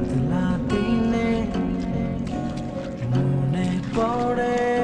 बदलातीने मुने पड़े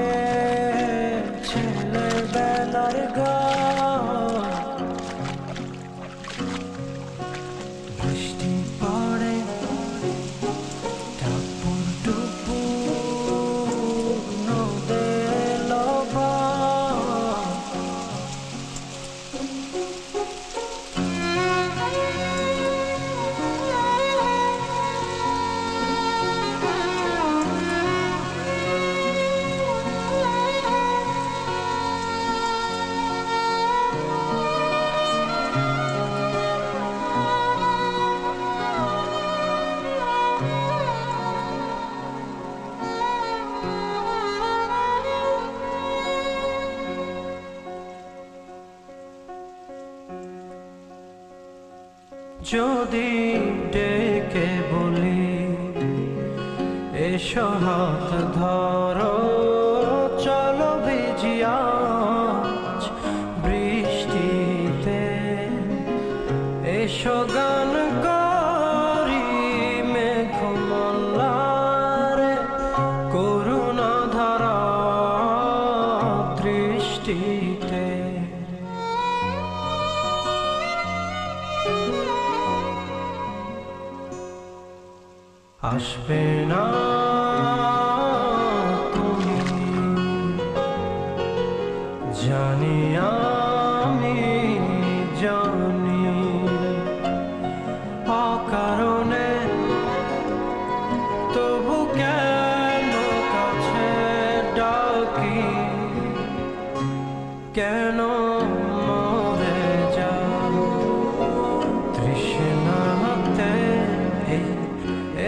যদি ডেকে বলি এসো হাত ধরো। আসবে না তুমি। জানি তবু কেন কাছে ডাকি? কেন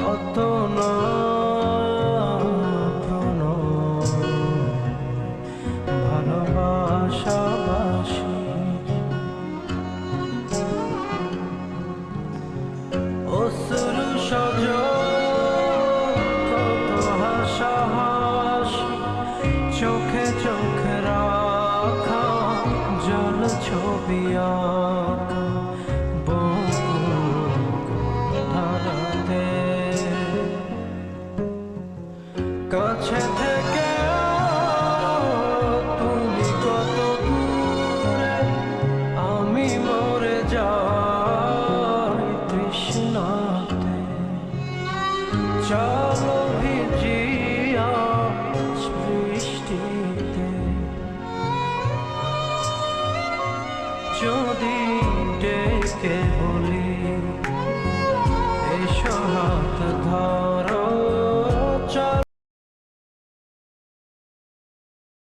কত না ভালোবাসাবাসি। অসুর সজ চোখে চোখে রাখা জল ছবি আঁকা। কাছে থেকে তুমি কত দূরে, আমি মরে যাই তৃষ্ণাতে। চলো বৃষ্টিতে যদি ডেকে বলি, এসো হাত ধর।